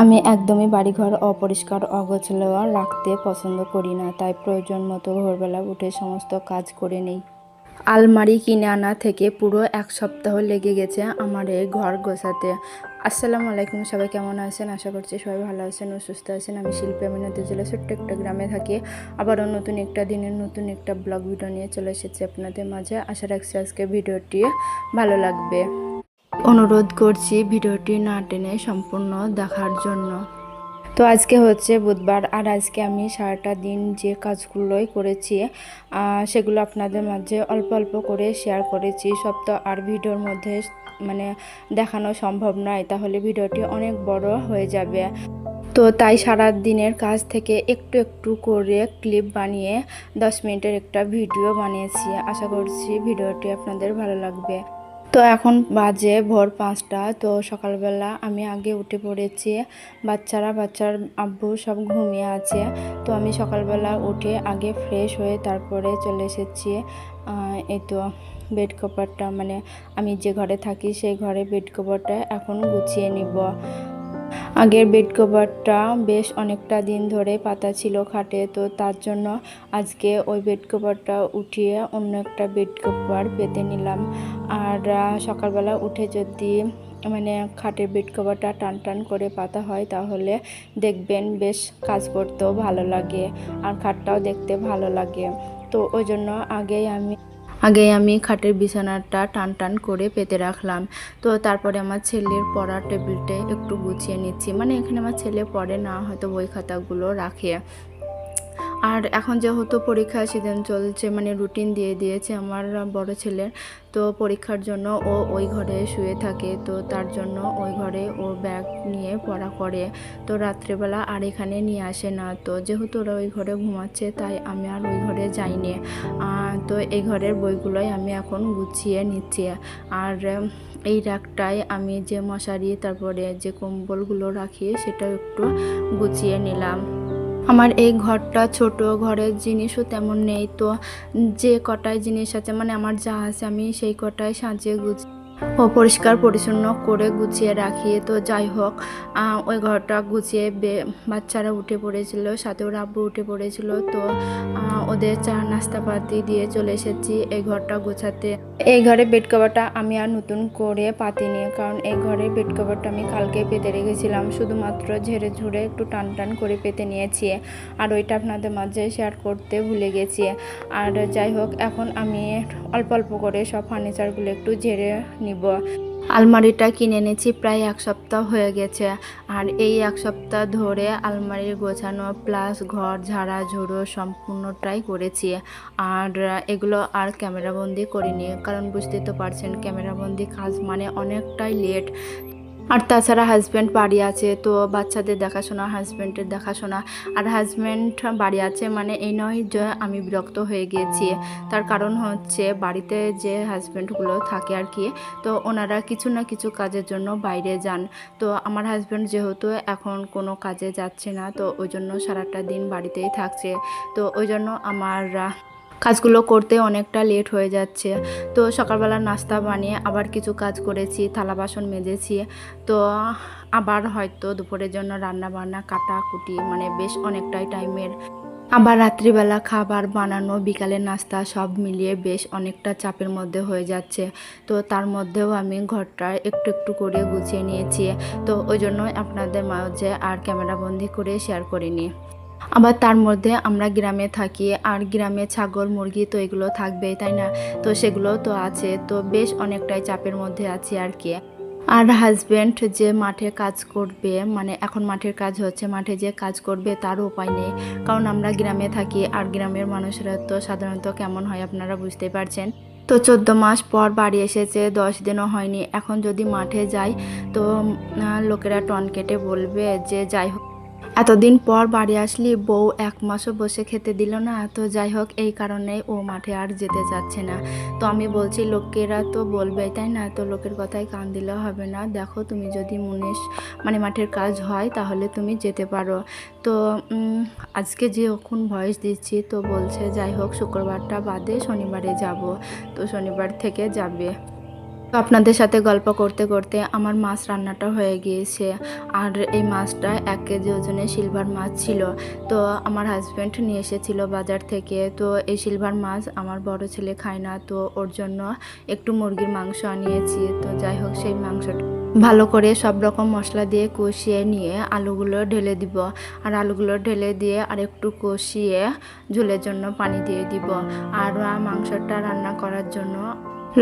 আমি একদমই বাড়িঘর অপরিষ্কার, অগোছালো রাখতে পছন্দ করি না, তাই প্রয়োজন মতো ভোরবেলা উঠে সমস্ত কাজ করে নেই। আলমারি কিনে আনা থেকে পুরো এক সপ্তাহ লেগে গেছে আমার এই ঘর গোছাতে। আসসালামু আলাইকুম, সবাই কেমন আছেন? আশা করছি সবাই ভালো আছেন ও সুস্থ আছেন। আমি শিল্পী আমিনাতে জেলা ছোট্ট একটা গ্রামে থাকি। আবারও নতুন একটা দিনের নতুন একটা ব্লগ ভিডিও নিয়ে চলে এসেছি আপনাদের মাঝে। আশা রাখছি আজকে ভিডিওটি ভালো লাগবে। অনুরোধ করছি ভিডিওটি না টেনে সম্পূর্ণ দেখার জন্য। তো আজকে হচ্ছে বুধবার, আর আজকে আমি সারাটা দিন যে কাজগুলোই করেছি সেগুলো আপনাদের মাঝে অল্প অল্প করে শেয়ার করেছি। সব তো আর ভিডিওর মধ্যে মানে দেখানো সম্ভব নয়, তাহলে ভিডিওটি অনেক বড় হয়ে যাবে। তো তাই সারা দিনের কাজ থেকে একটু একটু করে ক্লিপ বানিয়ে দশ মিনিটের একটা ভিডিও বানিয়েছি। আশা করছি ভিডিওটি আপনাদের ভালো লাগবে। তো এখন বাজে ভোর পাঁচটা, তো সকালবেলা আমি আগে উঠে পড়েছি। বাচ্চারা, বাচ্চার আব্বু সব ঘুমিয়ে আছে। তো আমি সকালবেলা উঠে আগে ফ্রেশ হয়ে তারপরে চলে এসেছি। এই তো বেড কভারটা মানে আমি যে ঘরে থাকি সেই ঘরে বেড কভারটা এখন গুছিয়ে নিব। আগের বেড কভারটা বেশ অনেকটা দিন ধরে পাতা ছিল খাটে, তো তার জন্য আজকে ওই বেড কভারটা উঠিয়ে অন্য একটা বেড কভার পেতে নিলাম। আর সকালবেলা উঠে যদি মানে খাটের বেড কভারটা টান টান করে পাতা হয়, তাহলে দেখবেন বেশ কাজ করতেও ভালো লাগে আর খাটটাও দেখতে ভালো লাগে। তো ওই জন্য আগেই আমি আগে আমি খাটের বিছানাটা টান টান করে পেতে রাখলাম। তো তারপরে আমার ছেলের পড়ার টেবিলটা একটু গুছিয়ে নিচ্ছি। মানে এখানে আমার ছেলে পড়ে না, হয়তো বই খাতাগুলো রাখে। আর এখন যেহেতু পরীক্ষা সিজন চলছে মানে রুটিন দিয়ে দিয়েছে আমার বড় ছেলের, তো পরীক্ষার জন্য ও ওই ঘরে শুয়ে থাকে, তো তার জন্য ওই ঘরে ও ব্যাগ নিয়ে পড়া করে। তো রাত্রেবেলা আর এখানে নিয়ে আসে না, তো যেহেতু ওরা ওই ঘরে ঘুমাচ্ছে, তাই আমি আর ওই ঘরে যাইনি। তো এই ঘরের বইগুলোই আমি এখন গুছিয়ে নিচ্ছি। আর এই র্যাকটায় আমি যে মশারি, তারপরে যে কম্বলগুলো রাখি সেটা একটু গুছিয়ে নিলাম। আমার এই ঘরটা, ছোট ঘরের জিনিসও তেমন নেই। তো যে কটায় জিনিস আছে মানে আমার যা আছে আমি সেই কটায় সাজিয়ে গুছিয়ে ও পরিষ্কার পরিচ্ছন্ন করে গুছিয়ে রাখি তো যাই হোক ওই ঘরটা গুছিয়ে বাচ্চারা উঠে পড়েছিল, সাথে ওর আব্বু উঠে পড়েছিল, তো ওদের চা নাস্তা পাতি দিয়ে চলে এসেছি এই ঘরটা গোছাতে। এই ঘরে বেড কভারটা আমি আর নতুন করে পাতিনি কারণ এই ঘরের বেড কভারটা আমি কালকে পেতে রেখেছিলাম, শুধুমাত্র ঝেড়ে ঝুড়ে একটু টান টান করে পেতে নিয়েছি আর ওইটা আপনাদের মাঝে শেয়ার করতে ভুলে গেছি। আর যাই হোক, এখন আমি অল্প অল্প করে সব ফার্নিচারগুলো একটু ঝেড়ে নিব। আলমারিটা কিনে এনেছি, প্রায় এক সপ্তাহ হয়ে গেছে। আর এই এক সপ্তাহ ধরে আলমারির গোছানো প্লাস ঘর, ঝাড়া, ঝুড়ো সম্পূর্ণটাই করেছি। আর এগুলো আর ক্যামেরাবন্দি করিনি, কারণ বুঝতেই তো পারছেন, ক্যামেরাবন্দি কাজ মানে অনেকটাই লেট আর তাছাড়া হাজব্যান্ড বাড়ি আছে, তো বাচ্চাদের দেখাশোনা হাজব্যান্ডের দেখাশোনা। আর হাজব্যান্ড বাড়ি আছে মানে এই নয় যে আমি বিরক্ত হয়ে গিয়েছি তার কারণ হচ্ছে বাড়িতে যে হাজব্যান্ডগুলো থাকে আর কি, তো ওনারা কিছু না কিছু কাজের জন্য বাইরে যান। তো আমার হাজব্যান্ড যেহেতু এখন কোনো কাজে যাচ্ছে না, তো ওই জন্য সারাটা দিন বাড়িতেই থাকছে। তো ওই জন্য আমার কাজগুলো করতে অনেকটা লেট হয়ে যাচ্ছে। তো সকালবেলা নাস্তা বানিয়ে আবার কিছু কাজ করেছি, থালা বাসন মেজেছি। তো আবার হয়তো দুপুরের জন্য রান্না বান্না কাটা কুটি মানে বেশ অনেকটাই টাইমের। আবার রাত্রিবেলা খাবার বানানো, বিকালের নাস্তা সব মিলিয়ে বেশ অনেকটা চাপের মধ্যে হয়ে যাচ্ছে। তো তার মধ্যেও আমি ঘরটা একটু একটু করে গুছিয়ে নিয়েছি। তো ওই জন্য আপনাদের মাঝে আর ক্যামেরাবন্দি করে শেয়ার করিনি। আবার তার মধ্যে আমরা গ্রামে থাকি আর গ্রামে ছাগল, মুরগি তো এগুলো থাকবেই, তাই না? তো সেগুলো তো আছে, তো বেশ অনেকটাই চাপের মধ্যে আছি আর কি। আর হাজব্যান্ড যে মাঠে কাজ করবে মানে এখন মাঠের কাজ হচ্ছে, মাঠে যে কাজ করবে তার উপায় নেই। কারণ আমরা গ্রামে থাকি আর গ্রামের মানুষরা তো সাধারণত কেমন হয় আপনারা বুঝতে পারছেন। তো চোদ্দ মাস পর বাড়ি এসেছে, দশ দিনও হয়নি। এখন যদি মাঠে যাই, তো লোকেরা টন কেটে বলবে যে যাই হোক। এতদিন পর বাড়ি আসলি, বউ এক মাসও বসে খেতে দিল না। তো যাই হোক, এই কারণে ও মাঠে আর যেতে চাচ্ছে না। তো আমি বলছি, লোকেরা তো বলবে তাই না? তো লোকের কথায় কান দিলে হবে না। দেখো, তুমি যদি মুনিশ মানে মাঠের কাজ হয়, তাহলে তুমি যেতে পারো। তো আজকে যে এখন ভয়েস দিচ্ছি, তো বলছে, যাই হোক, শুক্রবারটা বাদে শনিবারে যাব। তো শনিবার থেকে যাবে। আপনাদের সাথে গল্প করতে করতে আমার মাছ রান্নাটা হয়ে গিয়েছে। আর এই মাছটা এক কেজি ওজনে সিলভার মাছ ছিল। তো আমার হাজব্যান্ড নিয়ে এসেছিল বাজার থেকে। তো এই সিলভার মাছ আমার বড় ছেলে খায় না, তো ওর জন্য একটু মুরগির মাংস আনিয়েছি। তো যাই হোক, সেই মাংসটা ভালো করে সব রকম মশলা দিয়ে কষিয়ে নিয়ে আলুগুলো ঢেলে দিব। আর আলুগুলো ঢেলে দিয়ে আর একটু কষিয়ে ঝোলের জন্য পানি দিয়ে দিব। আর মাংসটা রান্না করার জন্য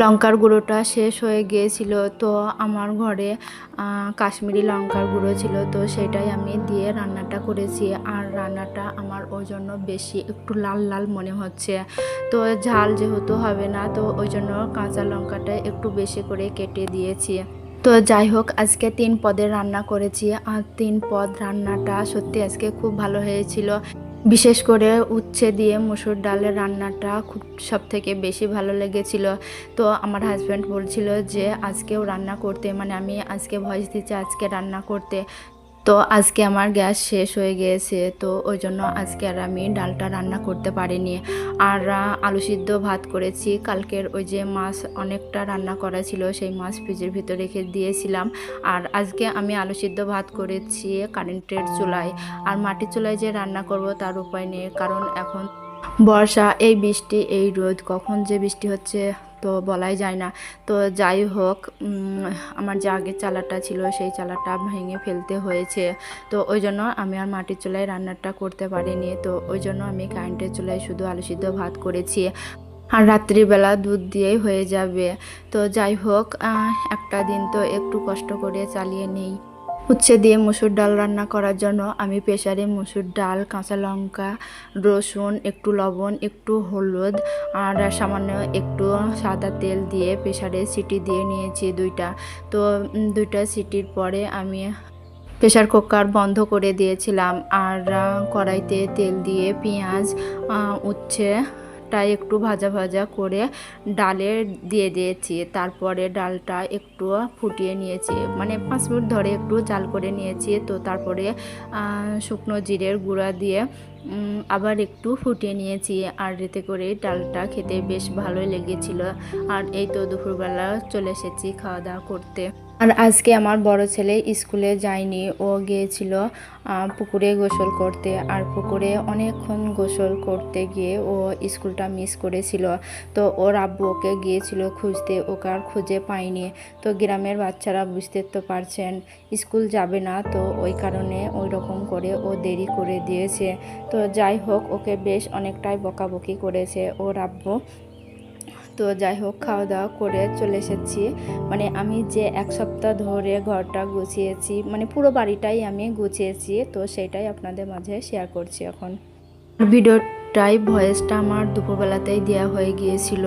লঙ্কার গুঁড়োটা শেষ হয়ে গিয়েছিল, তো আমার ঘরে কাশ্মীরি লঙ্কার গুঁড়ো ছিল, তো সেটাই আমি দিয়ে রান্নাটা করেছি। আর রান্নাটা আমার ওই জন্য বেশি একটু লাল লাল মনে হচ্ছে। তো ঝাল যেহেতু হবে না, তো ওই জন্য কাঁচা লঙ্কাটা একটু বেশি করে কেটে দিয়েছি। তো যাই হোক, আজকে তিন পদের রান্না করেছি। আর তিন পদ রান্নাটা সত্যি আজকে খুব ভালো হয়েছিল। বিশেষ করে উচ্ছে দিয়ে মুসুর ডালের রান্নাটা খুব সব থেকে বেশি ভালো লেগেছিল। তো আমার হাজব্যান্ড বলছিল যে, আজকেও রান্না করতে। মানে আমি আজকে ভয়েস দিচ্ছি, আজকে রান্না করতে। তো আজকে আমার গ্যাস শেষ হয়ে গিয়েছে, তো ওই জন্য আজকে আর আমি ডালটা রান্না করতে পারিনি। আর আলু সিদ্ধ ভাত করেছি। কালকের ওই যে মাছ অনেকটা রান্না করা ছিল, সেই মাছ ফ্রিজের ভিতরে রেখে দিয়েছিলাম। আর আজকে আমি আলু সিদ্ধ ভাত করেছি কারেন্টের চুলায়। আর মাটির চুলায় যে রান্না করব তার উপায় নেই, কারণ এখন বর্ষা, এই বৃষ্টি, এই রোদ, কখন যে বৃষ্টি হচ্ছে তো বলাই যায় না। তো যাই হোক আমার যে আগের চালাটা ছিল, সেই চালাটা ভেঙে ফেলতে হয়েছে। তো ওই জন্য আমি আর মাটির চুলায় রান্নাটা করতে পারিনি। তো ওই জন্য আমি কারেন্টের চুলায় শুধু আলু সিদ্ধ ভাত করেছি। আর রাত্রিবেলা দুধ দিয়েই হয়ে যাবে। তো যাই হোক একটা দিন তো একটু কষ্ট করে চালিয়ে নেই। উচ্ছে দিয়ে মুসুর ডাল রান্না করার জন্য আমি প্রেশারে মুসুর ডাল, কাঁচা লঙ্কা, রসুন, একটু লবণ, একটু হলুদ আর সামান্য একটু সাদা তেল দিয়ে প্রেশারে সিটি দিয়ে নিয়েছি দুইটা। তো দুইটা সিটির পরে আমি প্রেশার কুকার বন্ধ করে দিয়েছিলাম আর কড়াইতে তেল দিয়ে পেঁয়াজ উচ্ছে ডালটা একটু ভাজা ভাজা করে ডালে দিয়ে দিয়েছি। তারপরে ডালটা একটু ফুটিয়ে নিয়েছি। মানে পাঁচ মিনিট ধরে একটু জাল করে নিয়েছি। তো তারপরে শুকনো জিরের গুঁড়া দিয়ে আবার একটু ফুটিয়ে নিয়েছি। আর এতে করে ডালটা খেতে বেশ ভালোই লেগেছিল। আর এই তো দুপুরবেলা চলে এসেছি খাওয়া দাওয়া করতে। আর আজকে আমার বড় ছেলে স্কুলে যায়নি। ও গিয়েছিল পুকুরে গোসল করতে। আর পুকুরে অনেকক্ষণ গোসল করতে গিয়ে ও স্কুলটা মিস করেছিল। তো ওর আব্বু ওকে গিয়েছিল খুঁজতে, ওকে আর খুঁজে পায়নি। তো গ্রামের বাচ্চারা বুঝতে তো পারছেন, স্কুল যাবে না। তো ওই কারণে ওই রকম করে ও দেরি করে দিয়েছে। তো যাই হোক, ওকে বেশ অনেকটাই বকাবকি করেছে। ওর আব্বু তো যাই হোক, খাওয়া দাওয়া করে চলে এসেছি। মানে আমি যে এক সপ্তাহ ধরে ঘরটা গুছিয়েছি মানে পুরো বাড়িটাই আমি গুছিয়েছি, তো সেটাই আপনাদের মাঝে শেয়ার করছি এখন। ভিডিওটাই ভয়েসটা আমার দুপুরবেলাতেই দেওয়া হয়ে গিয়েছিল।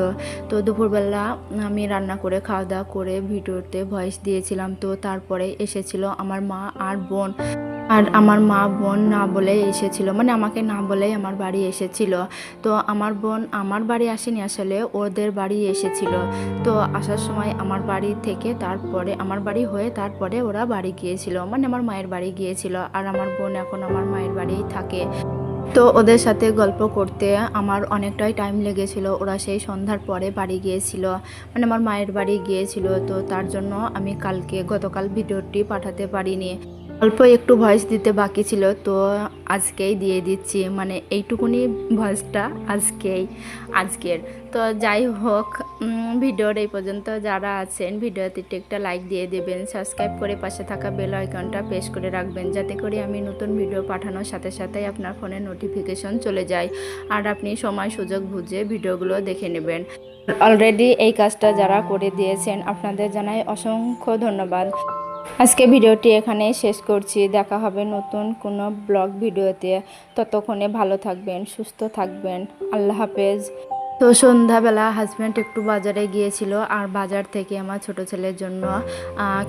তো দুপুরবেলা আমি রান্না করে খাওয়া দাওয়া করে ভিডিওতে ভয়েস দিয়েছিলাম। তো তারপরে এসেছিল আমার মা আর বোন। আর আমার মা, বোন না বলে এসেছিল মানে আমাকে না বলেই আমার বাড়ি এসেছিল। তো আমার বোন, আমার বাড়ি আসেনি আসলে, ওদের বাড়ি এসেছিল। তো আসার সময় আমার বাড়ি থেকে তারপরে, আমার বাড়ি হয়ে তারপরে ওরা বাড়ি গিয়েছিল। মানে আমার মায়ের বাড়ি গিয়েছিল। আর আমার বোন এখন আমার মায়ের বাড়িই থাকে। তো ওদের সাথে গল্প করতে আমার অনেকটাই টাইম লেগেছিল। ওরা সেই সন্ধ্যার পরে বাড়ি গিয়েছিল। মানে আমার মায়ের বাড়ি গিয়েছিল। তো তার জন্য আমি কালকে গতকাল ভিডিওটি পাঠাতে পারিনি। অল্প একটু ভয়েস দিতে বাকি ছিল, তো আজকেই দিয়ে দিচ্ছি। মানে এইটুকুনি ভয়েসটা আজকেই, আজকের। তো যাই হোক ভিডিওর এই পর্যন্ত যারা আছেন, ভিডিওতে একটা লাইক দিয়ে দেবেন সাবস্ক্রাইব করে পাশে থাকা বেল আইকনটা প্রেস করে রাখবেন, যাতে করে আমি নতুন ভিডিও পাঠানোর সাথে সাথেই আপনার ফোনে নোটিফিকেশন চলে যায়, আর আপনি সময় সুযোগ বুঝে ভিডিওগুলো দেখে নেবেন। অলরেডি এই কাজটা যারা করে দিয়েছেন, আপনাদের জানাই অসংখ্য ধন্যবাদ। আজকে ভিডিওটি এখানে শেষ করছি। দেখা হবে নতুন কোনো ব্লগ ভিডিওতে। ততক্ষণে ভালো থাকবেন, সুস্থ থাকবেন। আল্লাহ হাফেজ। তো সন্ধ্যাবেলা হাজব্যান্ড একটু বাজারে গিয়েছিল আর বাজার থেকে আমার ছোট ছেলের জন্য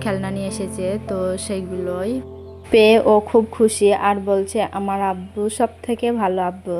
খেলনা নিয়ে এসেছে। তো সেইগুলোই। পেয়ে ও খুব খুশি আর বলছে, আমার আব্বু সব থেকে ভালো আব্বু।